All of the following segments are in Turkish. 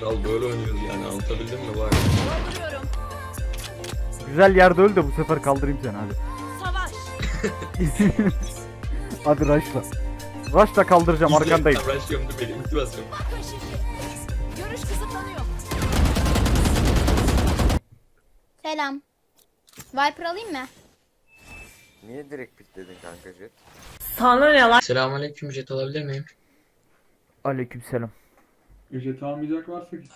Kral böyle oynuyoruz yani anlatabildim mi bak. Dolduruyorum. Güzel yerde öl de bu sefer kaldırayım seni hadi. Savaş. hadi rushla. Rushla kaldıracağım arkandayım. Ben gömdü beni ulti basıyorum. Bakın şimdi. Görüş kısıtlanıyor. Selam. Viper alayım mı? Niye direkt pitledin kanka Jet? Selamünaleyküm jet alabilir miyim? Aleykümselam. Ücret almayacaklarsa git.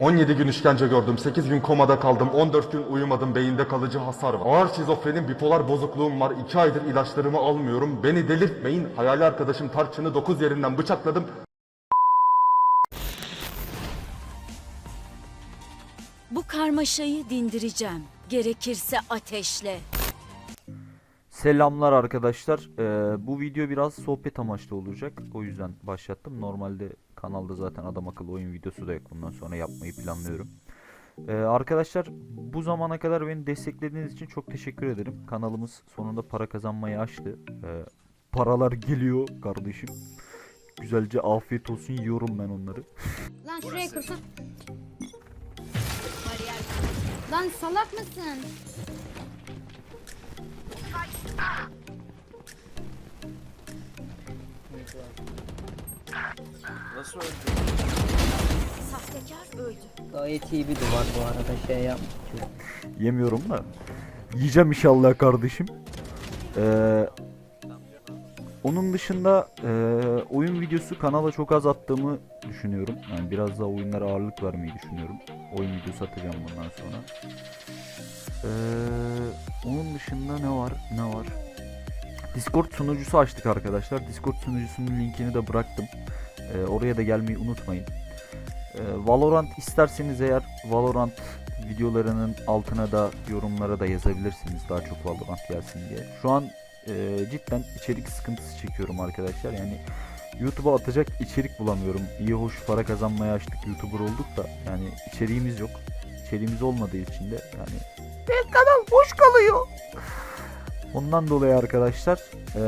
17 gün işkence gördüm, 8 gün komada kaldım, 14 gün uyumadım, beyinde kalıcı hasar var. Ağır şizofrenim, bipolar bozukluğum var, 2 aydır ilaçlarımı almıyorum. Beni delirtmeyin, hayali arkadaşım Tarçın'ı 9 yerinden bıçakladım. Bu karmaşayı dindireceğim. Gerekirse ateşle. Selamlar arkadaşlar. Ee, bu video biraz sohbet amaçlı olacak. O yüzden başlattım. Normalde kanalda zaten adam akıllı oyun videosu da yok. Bundan sonra yapmayı planlıyorum. Ee, arkadaşlar bu zamana kadar beni desteklediğiniz için çok teşekkür ederim. Kanalımız sonunda para kazanmayı açtı. Ee, paralar geliyor kardeşim. Güzelce afiyet olsun yiyorum ben onları. Lan şuraya kursan. Lan salak mısın? Nasıl öldü? Sahtekar öldü. Gayet iyi bir duvar bu arada şey yapmış. Yemiyorum da. Yiyeceğim inşallah kardeşim. Ee, onun dışında e, oyun videosu kanala çok az attığımı düşünüyorum. Yani biraz daha oyunlara ağırlık vermeyi düşünüyorum. Oyun videosu atacağım bundan sonra. Ee, onun dışında ne var? Ne var? Discord sunucusu açtık arkadaşlar. Discord sunucusunun linkini de bıraktım. Ee, oraya da gelmeyi unutmayın. Ee, Valorant isterseniz eğer Valorant videolarının altına da yorumlara da yazabilirsiniz daha çok Valorant gelsin diye. Şu an e, cidden içerik sıkıntısı çekiyorum arkadaşlar. Yani YouTube'a atacak içerik bulamıyorum. İyi hoş para kazanmaya açtık YouTuber olduk da yani içeriğimiz yok. İçeriğimiz olmadığı için de yani kanal boş kalıyor. Ondan dolayı arkadaşlar e,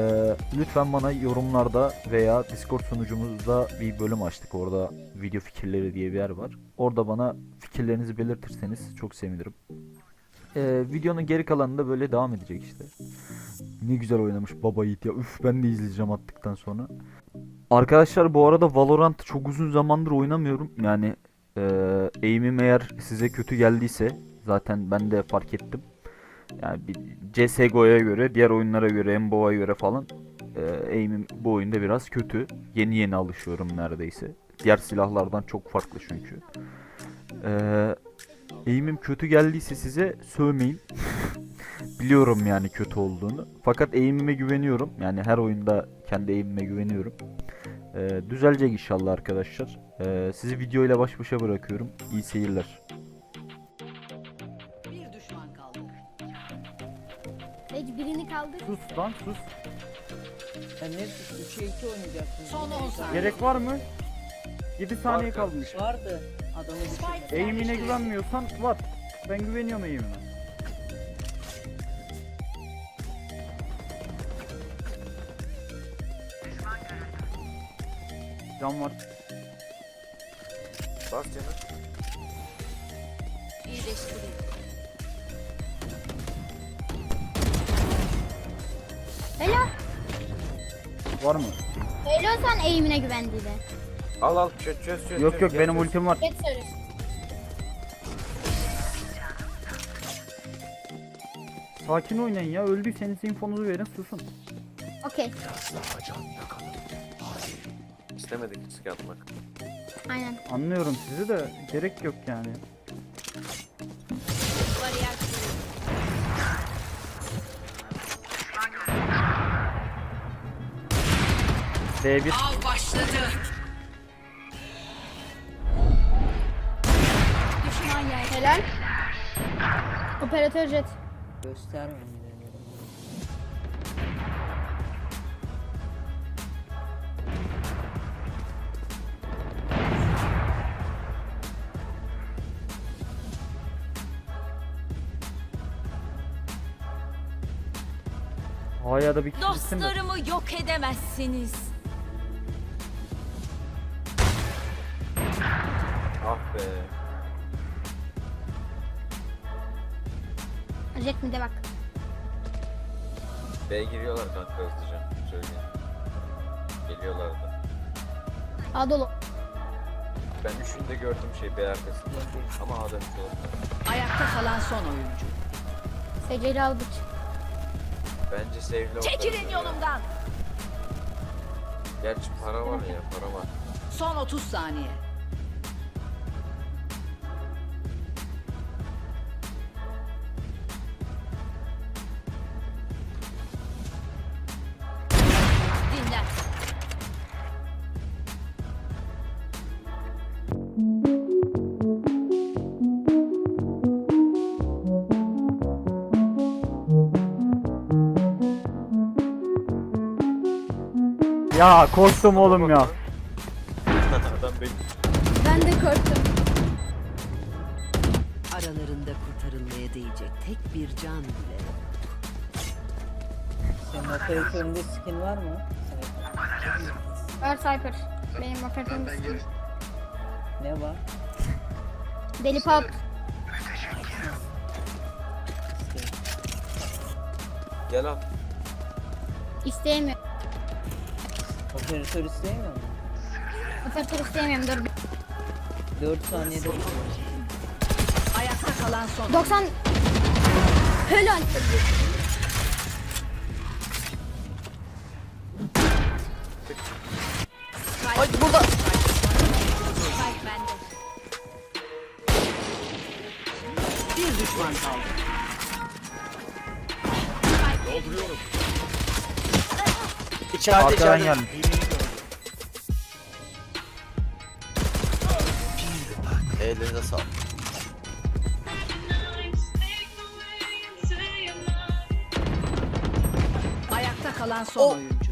lütfen bana yorumlarda veya Discord sunucumuzda bir bölüm açtık. Orada video fikirleri diye bir yer var. Orada bana fikirlerinizi belirtirseniz çok sevinirim. E, videonun geri kalanında böyle devam edecek işte. Ne güzel oynamış baba yiğit ya. Üf ben de izleyeceğim attıktan sonra. Arkadaşlar bu arada Valorant çok uzun zamandır oynamıyorum. Yani e, aim'im eğer size kötü geldiyse zaten ben de fark ettim. Yani bir CSGO'ya göre, diğer oyunlara göre, MMO'ya göre falan e, aim'im bu oyunda biraz kötü. Yeni yeni alışıyorum neredeyse. Diğer silahlardan çok farklı çünkü. E, aim'im kötü geldiyse size sövmeyin. Biliyorum yani kötü olduğunu. Fakat aim'ime güveniyorum. Yani her oyunda kendi aim'ime güveniyorum. E, düzelecek inşallah arkadaşlar. E, sizi videoyla baş başa bırakıyorum. İyi seyirler. Bir düşman kaldı. Sage birini kaldır. Sus lan sus. Sen ne 3'e 2 oynayacaksın. Son 10 saniye. Gerek var mı? 7 saniye kalmış. Vardı. Adamı düşürdü. Eğimine güvenmiyorsan var. Ben güveniyorum eğimine. Can var. Bas canım. İyileştireyim. Helal. Var mı? Söylüyorsan eğimine güvendiğiyle. Al al çöz çöz çöz. Yok çöz, yok benim çöz. ultim var. Söyle. Sakin oynayın ya. Öldüyseniz infonuzu verin susun. Okey. İstemedik risk atmak. Aynen. Anlıyorum sizi de gerek yok yani. Bariyer kuruldu. B1 Av başladı. Düşman yer. Helal. Operatör jet. Gösterme. A'ya da bir kişi gitsin de. Dostlarımı yok edemezsiniz. Ah be. Jet mi de bak. B'ye giriyorlar kanka hızlıca. Söyleyeyim. Geliyorlar da. A dolu. Ben üçünü de gördüm şey B arkasında. Ama A dönmüş olabilir. Ayakta kalan son oyuncu. Seceri al bıç. Bence sevgili Çekilin yolumdan. Gerçi para var ya para var. Son 30 saniye. Ya korktum oğlum ya. Adam Ben de korktum. Aralarında kurtarılmaya değecek tek bir can bile. Senin operatöründe skin var mı? Var Cypher. Benim operatörüm üstüm. Ne var? Deli pop. gel al. İsteyemiyorum. Operatör istemiyor mu? Operatör isteyemiyorum. Dur. 4 saniyede Ayakta kalan son 90. Helal. Ay burada. bende. Bir düşman kaldı. İçeride Arkadan içeride. Ellerine sağlık. Ayakta kalan son oyuncu.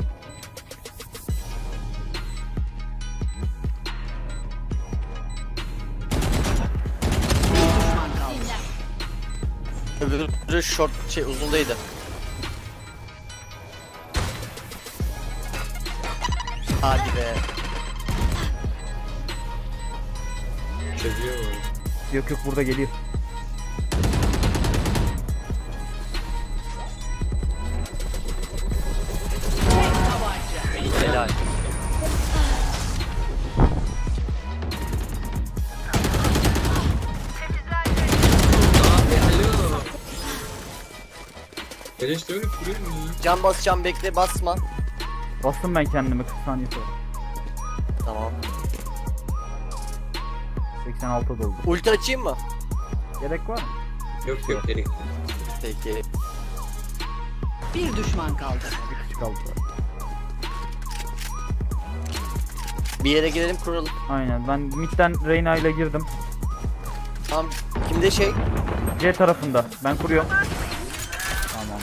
Bir düşman kaldı. Öbürü short şey uzundaydı. Hadi be. Çözüyor mu? Yok yok burada geliyor. Helal. Beleş öyle kuruyor mu? Can basacağım bekle basma. Bastım ben kendimi 40 saniye sonra. Tamam. 86 doldu. Ulti açayım mı? Gerek var mı? Yok yok gerek. Peki. Bir düşman kaldı. Bir kişi kaldı. Bir yere girelim kuralım. Aynen ben midden Reyna ile girdim. Tamam. Kimde şey? C tarafında. Ben kuruyorum. Tamam.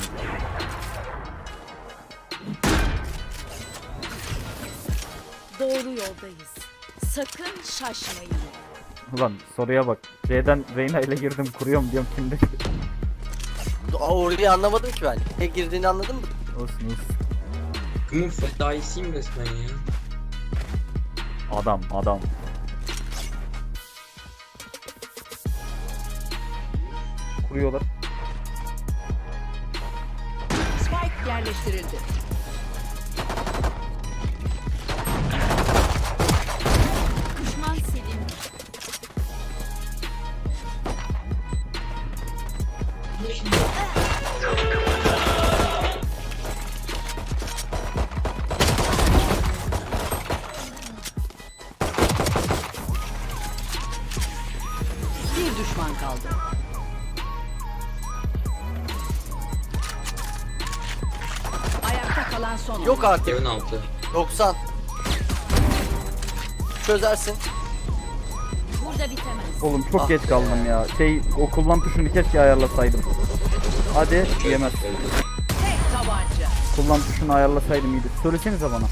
Doğru yoldayız. Sakın şaşmayın. Ulan soruya bak. C'den Reyna ile girdim kuruyorum diyorum kimde? Aa, orayı anlamadım ki ben. Ne girdiğini anladın mı? olsun olsun. Kumun fedaisiyim resmen ya. Adam adam. Kuruyorlar. Spike yerleştirildi. Bir düşman kaldı. Ayakta kalan son. Yok artık. Evin altı. 90. Çözersin. Burada bitemez. Oğlum çok Ah geç kaldım ya. Şey o kullan tuşunu keşke ayarlasaydım. Hadi yemez. Tek tabanca. Kullan tuşunu ayarlasaydım iyiydi. Söylesenize bana.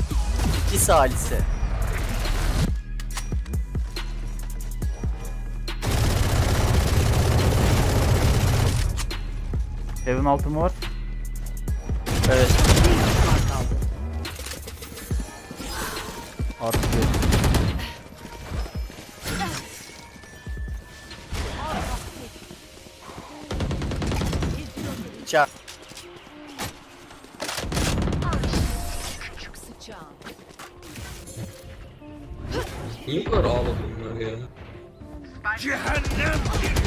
2 salise. Heaven altın var. Evet. Artık Çak. Niye bu kadar bunlar ya? Cehennem!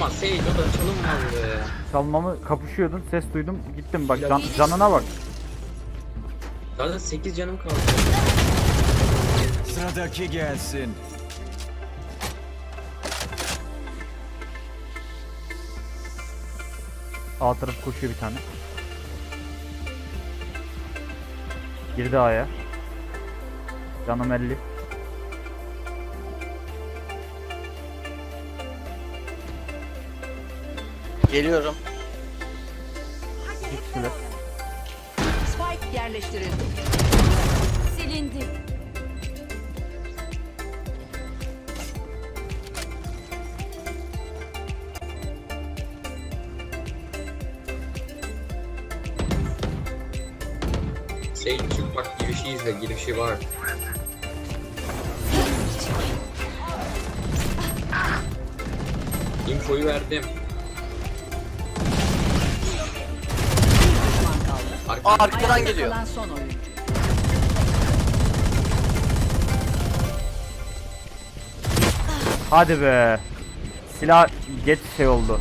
Ama Sage o da çalınmadı. Çalmamı kapışıyordun ses duydum gittim bak can, canına bak. Zaten 8 canım kaldı. Sıradaki gelsin. A taraf koşuyor bir tane. Girdi A'ya. Canım 50. Geliyorum. Kişiler. Spike yerleştirildi. Silindi. Sage çık bak girişi izle girişi var. Infoyu verdim. Aa, arkadan geliyor. kalan son oyuncu. Hadi be. Silah geç şey oldu.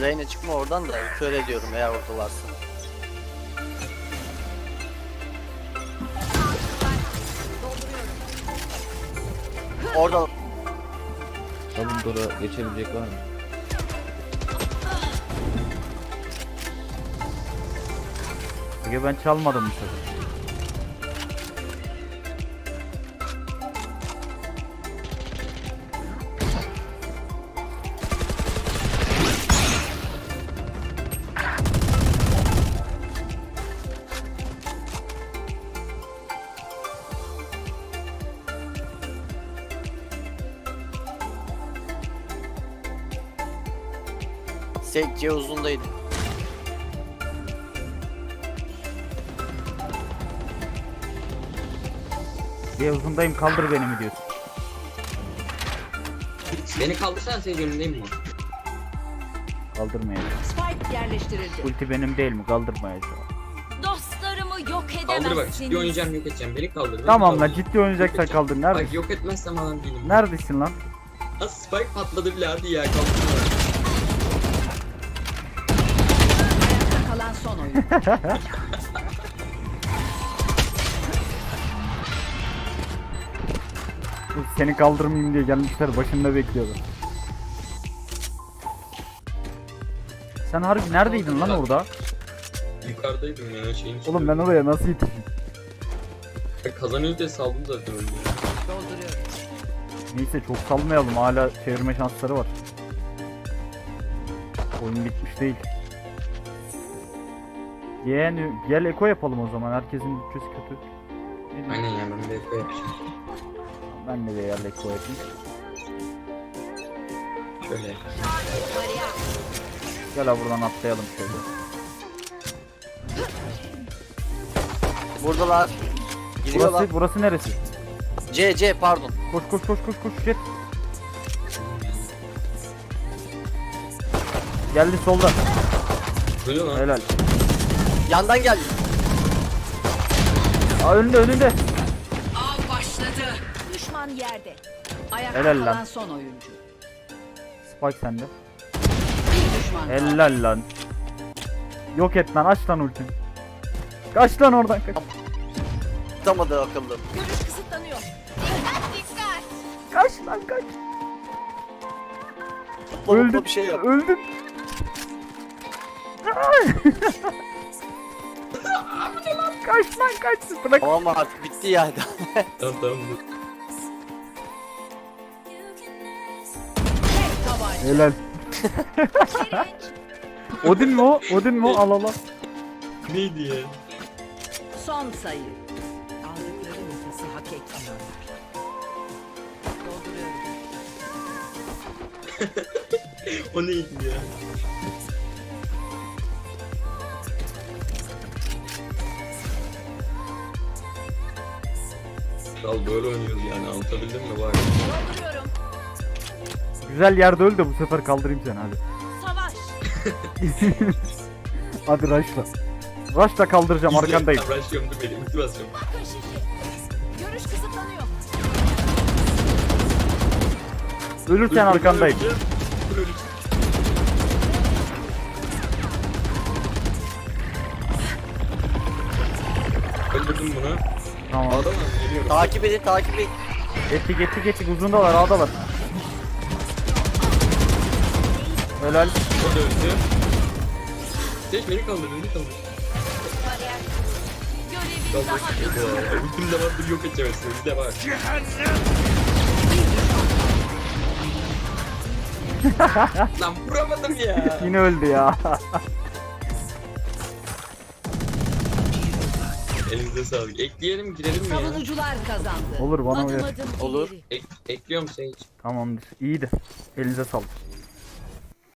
Reyne çıkma oradan da kör ediyorum eğer orada varsa. Orada Oğlum Dora geçebilecek var mı? Ege ben çalmadım bu sefer. Sek uzundaydı. Bir uzundayım kaldır beni mi diyorsun? Beni kaldırsana Sage önündeyim mi? Kaldırmayacağım. Spike yerleştirildi. Ulti benim değil mi? Kaldırmayacağım. Dostlarımı yok Kaldır bak ciddi oynayacağım yok edeceğim beni kaldır. beni Tamam kaldır. lan ciddi oynayacaksan kaldır. Bak Neredesin? yok etmezsem adam değilim. Neredesin lan? Ha spike patladı bile hadi ya kaldır. Seni kaldırmayayım diye gelmişler başında bekliyorlar. Sen harbi neredeydin lan orada? Yukarıdaydım ya şeyin içinde. Oğlum ben oraya nasıl yetiştim? Kazanıyoruz diye saldım zaten önce. Neyse çok salmayalım hala çevirme şansları var. Oyun bitmiş değil. Yani gel eko yapalım o zaman herkesin bütçesi kötü. Aynen ya ben de eko yapacağım. Ben de bir yer eko yapayım. Şöyle. Gel ha buradan atlayalım şöyle. Buradalar. Giriyorlar. Burası, burası neresi? C C pardon. Koş koş koş koş koş jet. Geldi solda. Böyle lan. Helal. Yandan geldi. Aa, önünde önünde. Av başladı. Düşman yerde. Ayakta Helal lan. kalan son oyuncu. Spike sende. Bir düşman kaldı. Helal lan. Yok et lan aç lan ultini. Kaç lan oradan kaç. Tutamadı akıllı. Görüş kısıtlanıyor. Kaç lan kaç. Mutlu mutlu Öldüm. bir şey yok. Öldüm. kaç lan kaç. Bırak. Ama artık bitti yani. Tamam tamam dur. Helal. Odin mi o? Odin mi o? Al al al. Neydi ya? Son sayı. Aldıkları nefesi hak etmiyorlar. Dolduruyorum. O neydi ya? Kral böyle oynuyoruz yani anlatabildim mi bak. Güzel yerde öl de bu sefer kaldırayım seni hadi. Savaş. hadi rushla. Rushla kaldıracağım arkandayım. Rushlıyorum dur beni ulti basıyorum. Görüş kısıtlanıyor. Ölürsen arkandayım. Öldürdüm bunu. Tamam. Adam mı? Geliyorum. Takip edin takip edin. Ettik ettik ettik uzundalar ağdalar. Helal. O da öldü. Seç beni kaldır, beni kaldır. Görevim Kaldır. var, dur yok edemezsin. Bir de var. Lan vuramadım ya. Yine öldü ya. Elinize sağlık. Ekleyelim, girelim mi ya? Savunucular kazandı. Olur bana uyar. Olur. Ek ekliyorum Sage. Tamamdır. İyiydi. Elinize sağlık.